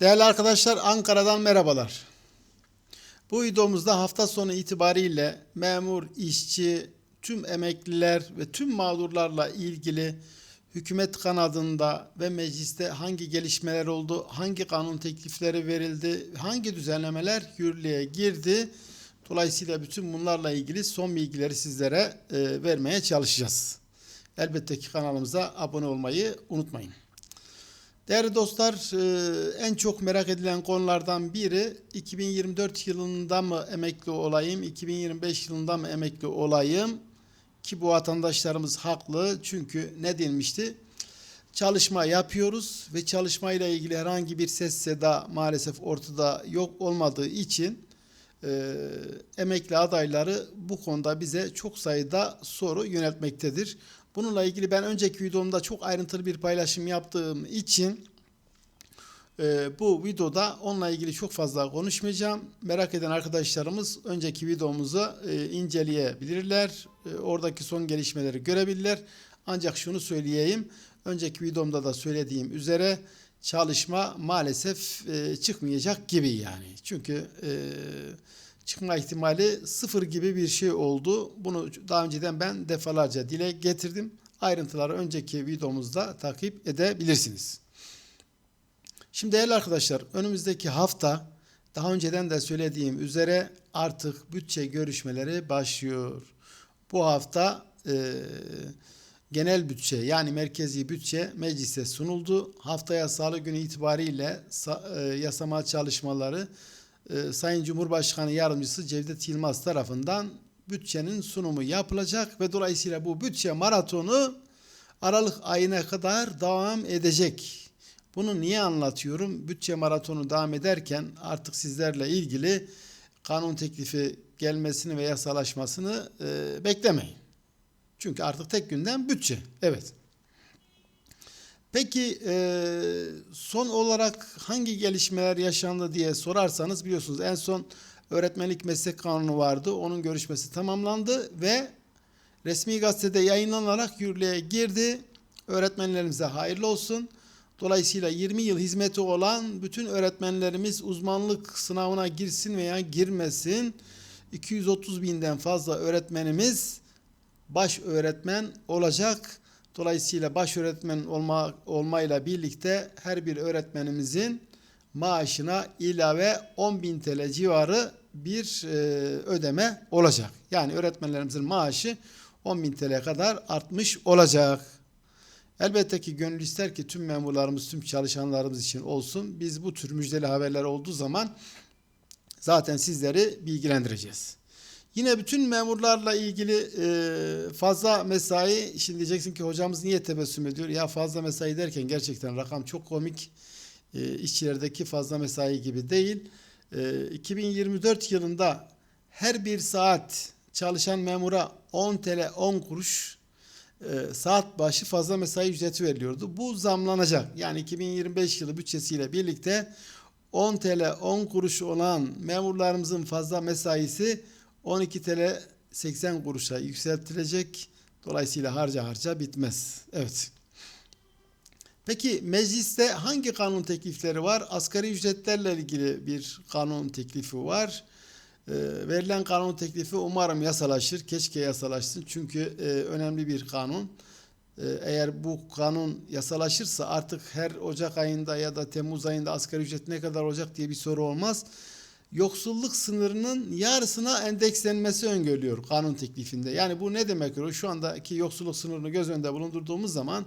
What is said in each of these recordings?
Değerli arkadaşlar Ankara'dan merhabalar. Bu videomuzda hafta sonu itibariyle memur, işçi, tüm emekliler ve tüm mağdurlarla ilgili hükümet kanadında ve mecliste hangi gelişmeler oldu, hangi kanun teklifleri verildi, hangi düzenlemeler yürürlüğe girdi. Dolayısıyla bütün bunlarla ilgili son bilgileri sizlere e, vermeye çalışacağız. Elbette ki kanalımıza abone olmayı unutmayın. Değerli dostlar, e, en çok merak edilen konulardan biri 2024 yılında mı emekli olayım, 2025 yılında mı emekli olayım? Ki bu vatandaşlarımız haklı çünkü ne denmişti? Çalışma yapıyoruz ve çalışmayla ilgili herhangi bir ses seda maalesef ortada yok olmadığı için e, emekli adayları bu konuda bize çok sayıda soru yöneltmektedir. Bununla ilgili ben önceki videomda çok ayrıntılı bir paylaşım yaptığım için e, bu videoda onunla ilgili çok fazla konuşmayacağım. Merak eden arkadaşlarımız önceki videomuzu e, inceleyebilirler. E, oradaki son gelişmeleri görebilirler. Ancak şunu söyleyeyim. Önceki videomda da söylediğim üzere çalışma maalesef e, çıkmayacak gibi yani. Çünkü e, çıkma ihtimali sıfır gibi bir şey oldu. Bunu daha önceden ben defalarca dile getirdim. Ayrıntıları önceki videomuzda takip edebilirsiniz. Şimdi değerli arkadaşlar önümüzdeki hafta daha önceden de söylediğim üzere artık bütçe görüşmeleri başlıyor. Bu hafta e, genel bütçe yani merkezi bütçe meclise sunuldu. Haftaya salı günü itibariyle e, yasama çalışmaları e, Sayın Cumhurbaşkanı Yardımcısı Cevdet Yılmaz tarafından bütçenin sunumu yapılacak ve dolayısıyla bu bütçe maratonu Aralık ayına kadar devam edecek. Bunu niye anlatıyorum? Bütçe maratonu devam ederken artık sizlerle ilgili kanun teklifi gelmesini ve yasalaşmasını e, beklemeyin. Çünkü artık tek gündem bütçe. Evet. Peki e, son olarak hangi gelişmeler yaşandı diye sorarsanız biliyorsunuz en son öğretmenlik meslek kanunu vardı. Onun görüşmesi tamamlandı ve resmi gazetede yayınlanarak yürürlüğe girdi. Öğretmenlerimize hayırlı olsun. Dolayısıyla 20 yıl hizmeti olan bütün öğretmenlerimiz uzmanlık sınavına girsin veya girmesin. 230 binden fazla öğretmenimiz baş öğretmen olacak. Dolayısıyla baş öğretmen olma, olmayla birlikte her bir öğretmenimizin maaşına ilave 10 bin TL civarı bir e, ödeme olacak. Yani öğretmenlerimizin maaşı 10 bin TL kadar artmış olacak. Elbette ki gönül ister ki tüm memurlarımız, tüm çalışanlarımız için olsun. Biz bu tür müjdeli haberler olduğu zaman zaten sizleri bilgilendireceğiz. Yine bütün memurlarla ilgili e, fazla mesai, şimdi diyeceksin ki hocamız niye tebessüm ediyor? Ya fazla mesai derken gerçekten rakam çok komik. E, işçilerdeki fazla mesai gibi değil. E, 2024 yılında her bir saat çalışan memura 10 TL 10 kuruş e, saat başı fazla mesai ücreti veriliyordu. Bu zamlanacak. Yani 2025 yılı bütçesiyle birlikte 10 TL 10 kuruş olan memurlarımızın fazla mesaisi 12 TL 80 kuruşa yükseltilecek. Dolayısıyla harca harca bitmez. Evet. Peki mecliste hangi kanun teklifleri var? Asgari ücretlerle ilgili bir kanun teklifi var. E, verilen kanun teklifi umarım yasalaşır. Keşke yasalaşsın. Çünkü e, önemli bir kanun. E, eğer bu kanun yasalaşırsa artık her Ocak ayında ya da Temmuz ayında asgari ücret ne kadar olacak diye bir soru olmaz yoksulluk sınırının yarısına endekslenmesi öngörülüyor kanun teklifinde. Yani bu ne demek oluyor? Şu andaki yoksulluk sınırını göz önünde bulundurduğumuz zaman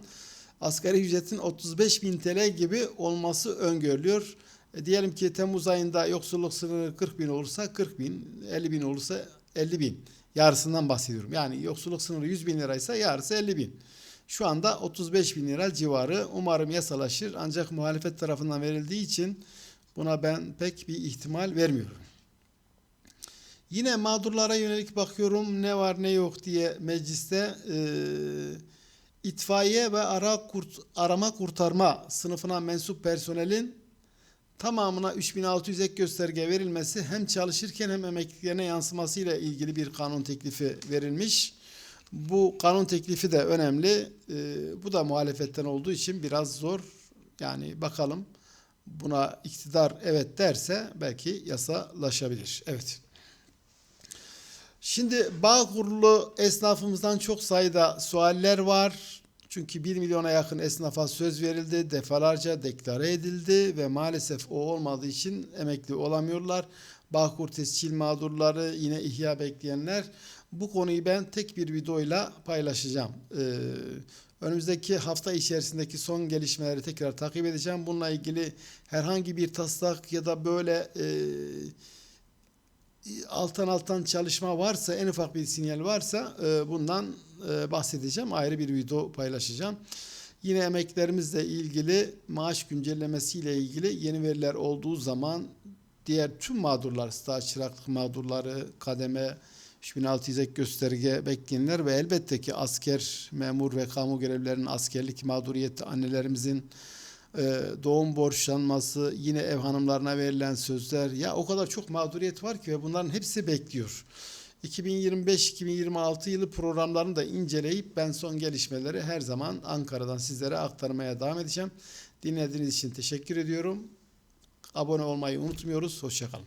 asgari ücretin 35 bin TL gibi olması öngörülüyor. E diyelim ki Temmuz ayında yoksulluk sınırı 40 bin olursa 40 bin, 50 bin olursa 50 bin. Yarısından bahsediyorum. Yani yoksulluk sınırı 100 bin liraysa yarısı 50 bin. Şu anda 35 bin lira civarı. Umarım yasalaşır. Ancak muhalefet tarafından verildiği için Buna ben pek bir ihtimal vermiyorum. Yine mağdurlara yönelik bakıyorum ne var ne yok diye mecliste e, itfaiye ve ara kurt, arama kurtarma sınıfına mensup personelin tamamına 3600 ek gösterge verilmesi hem çalışırken hem emeklilerine yansımasıyla ilgili bir kanun teklifi verilmiş. Bu kanun teklifi de önemli. E, bu da muhalefetten olduğu için biraz zor. Yani bakalım buna iktidar evet derse belki yasalaşabilir. Evet. Şimdi bağ kurulu esnafımızdan çok sayıda sualler var. Çünkü 1 milyona yakın esnafa söz verildi, defalarca deklare edildi ve maalesef o olmadığı için emekli olamıyorlar. Bağkur tescil mağdurları, yine ihya bekleyenler. Bu konuyu ben tek bir videoyla paylaşacağım. Ee, önümüzdeki hafta içerisindeki son gelişmeleri tekrar takip edeceğim. Bununla ilgili herhangi bir taslak ya da böyle e, alttan alttan çalışma varsa, en ufak bir sinyal varsa e, bundan e, bahsedeceğim. Ayrı bir video paylaşacağım. Yine emeklerimizle ilgili maaş güncellemesiyle ilgili yeni veriler olduğu zaman diğer tüm mağdurlar, staj çıraklık mağdurları, kademe, 3600 ek gösterge bekleyenler ve elbette ki asker, memur ve kamu görevlilerinin askerlik mağduriyeti annelerimizin e, doğum borçlanması, yine ev hanımlarına verilen sözler ya o kadar çok mağduriyet var ki ve bunların hepsi bekliyor. 2025-2026 yılı programlarını da inceleyip ben son gelişmeleri her zaman Ankara'dan sizlere aktarmaya devam edeceğim. Dinlediğiniz için teşekkür ediyorum. Abone olmayı unutmuyoruz. Hoşçakalın.